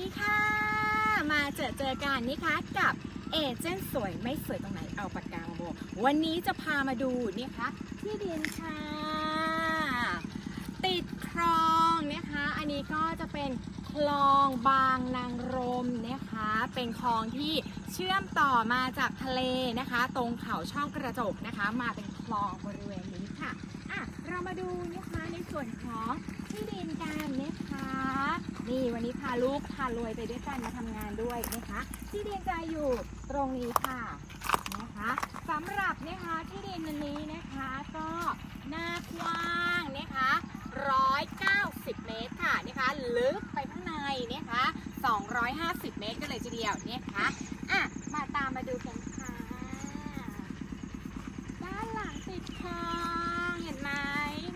ดีค่ะ มาเจอเจอกันนี่คะกับเอเจนต์สวยไม่สวยตรงไหนเอาปากกาโบวันนี้จะพามาดูนี่คะที่ดินค่ะ ติดคลองนะคะ อันนี้ก็จะเป็น คลองบางนางรมนะคะ เป็นคลองที่เชื่อมต่อมาจากทะเลนะคะ ตรงเขาช่องกระจกนะคะ มาเป็นคลองบริเวณนี้ค่ะอะ เรามาดูนะคะในส่วนของที่ดินกันนะคะนี่วันนี้พาลูกพารวยไปด้วยกันมาทำงานด้วยนะคะ ที่ดินจะอยู่ตรงนี้ค่ะนะคะสำหรับนะคะที่ดินอันนี้นะคะก็หน้ากว้างนะคะ 190 เมตรค่ะนะคะลึกไปข้างในนะคะ 250 เมตรกันเลยทีเดียวเนะคะอะมาตามมาดูกันค่ะด้านหลังติดคลองเห็นไหม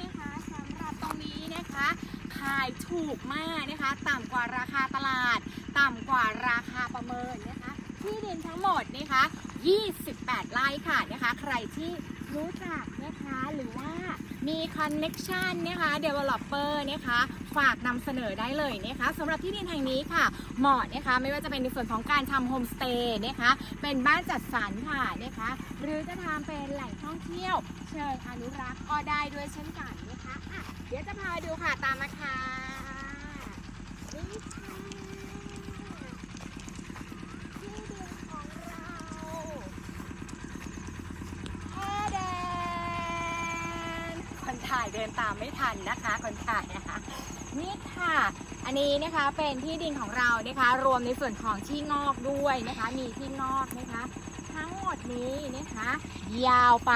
นะคะสำหรับตรงนี้นะคะขายถูกมากนะคะ ต่ำกว่าราคาตลาด ต่ำกว่าราคาประเมินนะคะที่ดินทั้งหมดนะคะ 28 ไร่ค่ะนะคะ ใครที่ รู้จักนะคะหรือว่ามีคอนเน็กชันนะคะ developer นะคะฝากนำเสนอได้เลยนะคะสำหรับที่ดินแห่งนี้ค่ะ เหมาะนะคะไม่ว่าจะเป็นในส่วนของการทำโฮมสเตย์นะคะเป็นบ้านจัดสรรค่ะนะคะหรือจะทำเป็นแหล่งท่องเที่ยว เชิงอนุรักษ์ก็ได้ด้วยเช่นกันนะคะะเดี๋ยวจะพาดูค่ะตามมาค่ะนี่ค่ะที่ดินของเราแอเดนคน ถ่ายเดินตามไม่ทันนะคะ คนถ่ายนะคะนี่ค่ะ อันนี้นะคะเป็นที่ดินของเรานะคะ รวมในส่วนของที่งอกด้วยนะคะ มีที่งอกนะคะ ทั้งหมดนี้นะคะ ยาวไป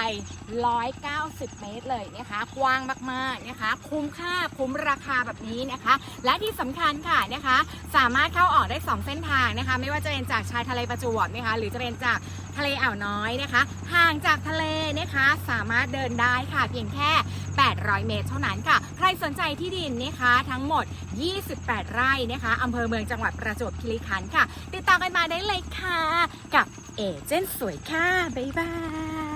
190 เมตรเลยนะคะ กว้างมากๆนะคะ คุ้มค่าคุ้มราคาแบบนี้นะคะ และที่สำคัญค่ะนะคะ สามารถเข้าออกได้ 2 เส้นทางนะคะ ไม่ว่าจะเป็นจากชายทะเลประจวบนะคะ หรือจะเป็นจาก ทะเลอ่าวน้อยนะคะ ห่างจากทะเลนะคะ สามารถเดินได้ค่ะ เพียงแค่ 800 เมตรเท่านั้นค่ะ ใครสนใจที่ดินนะคะ ทั้งหมด 28 ไร่นะคะอำเภอเมืองจังหวัดประจวบคีรีขันธ์ค่ะ ติดตามกันมาได้เลยค่ะ กับเอเจนต์สวยค่ะ บ๊ายบาย